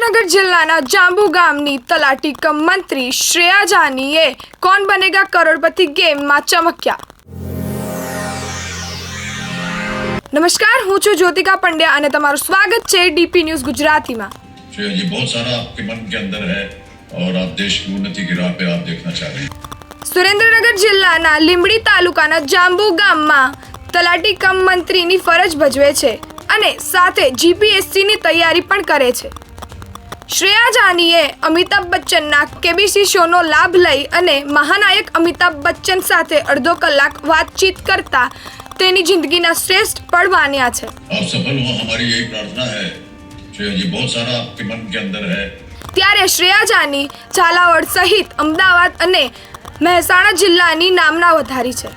સુરેન્દ્રનગર જિલ્લાના જાંબુ ગામની તલાટી કમ મંત્રી શ્રેયા જાનીએ કોણ બનેગા કરોડપતિ ગેમમાં ચમક્યા નમસ્કાર હું છું જ્યોતિકા પંડ્યા અને તમારું સ્વાગત છે ડીપી ન્યૂઝ ગુજરાતીમાં श्रेया जी बहुत सारा आपके मन के अंदर है और आप देश की उन्नति की राह पे आप देखना चाह रहे हैं સુરેન્દ્રનગર જિલ્લાના લીંબડી તાલુકાના જાંબુ ગામમાં તલાટી કમ મંત્રીની ફરજ ભજવે છે અને સાથે જીપીએસસીની તૈયારી પણ કરે છે શ્રેયા જાનીએ અમિતાભ બચ્ચનના કેબીસી શોનો લાભ લઈ અને મહાનાયક અમિતાભ બચ્ચન સાથે અડધો કલાક વાતચીત કરતા તેની જિંદગીના શ્રેષ્ઠ પળ માન્યા છે. ત્યારે શ્રેયા જાની ઝાલાવાડ સહિત અમદાવાદ અને મહેસાણા જિલ્લાની નામના વધારી છે.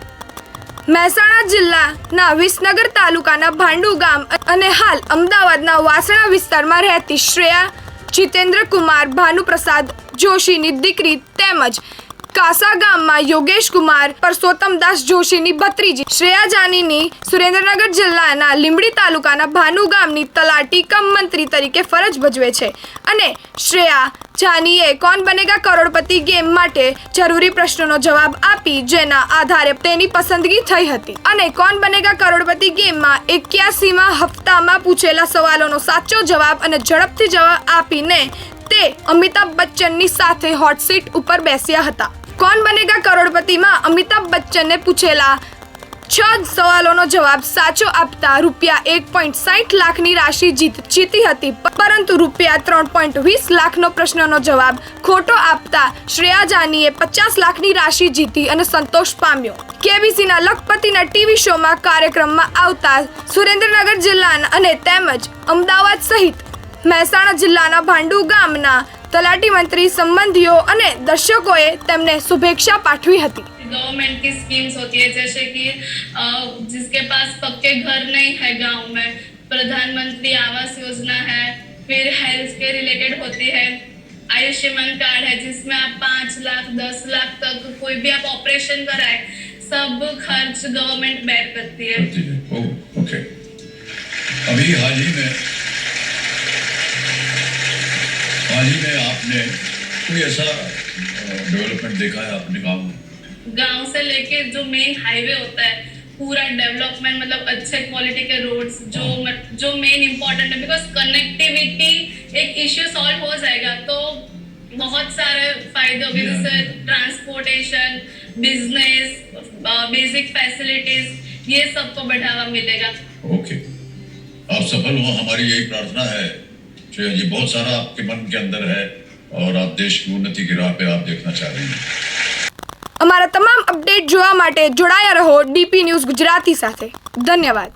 મહેસાણા જિલ્લાના વિસનગર તાલુકાના ભાંડુ ગામ અને હાલ અમદાવાદના વાસણા વિસ્તારમાં રહેતી શ્રેયા જીતેન્દ્ર કુમાર ભાનુપ્રસાદ જોશીની દીકરી તેમજ કાસા ગામમાં યોગેશ કુમાર પરસોત્તમદાસ જોશીની ભત્રીજી, શ્રેયા જાનીની સુરેન્દ્રનગર જિલ્લાના લીંબડી તાલુકાના ભાનુ ગામની તલાટી કમ મંત્રી તરીકે ફરજ ભજવે છે. અને શ્રેયા જાનીએ કોણ બનેગા કરોડપતિ ગેમ માટે જરૂરી પ્રશ્નોનો જવાબ આપી જેના આધારે તેની પસંદગી થઈ હતી. અને કોણ બનેગા કરોડપતિ ગેમમાં એક્યાસીમાં હપ્તામાં પૂછેલા સવાલોનો સાચો જવાબ અને ઝડપથી જવાબ આપીને તે અમિતાભ બચ્ચનની સાથે હોટ સીટ ઉપર બેસ્યા હતા. કોણ બનેગા કરોડપતિમાં અમિતાભ બચ્ચને પૂછેલા? છ સવાલોનો જવાબ સાચો આપતા રૂપિયા એક પોઈન્ટ સાઠ લાખની રાશિ જીત જીતી હતી. પરંતુ રૂપિયા ત્રણ પોઈન્ટ વીસ લાખનો પ્રશ્નનો જવાબ ખોટો આપતા શ્રેયા જાનીએ પચાસ લાખની રાશિ જીતી અને સંતોષ પામ્યો. કેબીસીના લખપતિના ટીવી શોમાં કાર્યક્રમમાં આવતા સુરેન્દ્રનગર જિલ્લાના અને તેમજ અમદાવાદ સહિત મહેસાણા જિલ્લાના ભાંડુ ગામના તલાટી મંત્રી સંબંધીઓ અને દર્શકોએ તેમને શુભેચ્છા પાઠવી હતી गवर्नमेंट की स्कीम्स होती है जैसे कि अ, जिसके पास पक्के घर नहीं है गांव में प्रधानमंत्री आवास योजना है फिर हेल्थ के रिलेटेड होती है आयुष्मान कार्ड है जिसमें आप पाँच लाख दस लाख तक कोई भी आप ऑपरेशन कराए सब खर्च गवर्नमेंट बेयर करती है करती है ओ, ओके अभी हाल ही में हाल ही में आपने कोई ऐसा डेवलपमेंट देखा है अपने गाँव में? गाँव से लेके जो मेन हाईवे होता है पूरा डेवलपमेंट मतलब अच्छे क्वालिटी के रोड्स जो मत- जो मेन इंपॉर्टेंट है बिकॉज़ कनेक्टिविटी एक इश्यू सॉल्व हो जाएगा तो बहुत सारे फ़ायदे होंगे. जैसे ट्रांसपोर्टेशन बिज़नेस बेसिक फैसिलिटीज़ ये सबको बढ़ावा मिलेगा। ओके आप सफल हो हमारी यही प्रार्थना है। जी बहुत सारा आपके मन के अंदर है और आप देश की उन्नति की राह पे आप देखना चाह रहे हैं અમારા તમામ અપડેટ જોવા માટે જોડાયા રહો ડીપી ન્યૂઝ ગુજરાતી સાથે ધન્યવાદ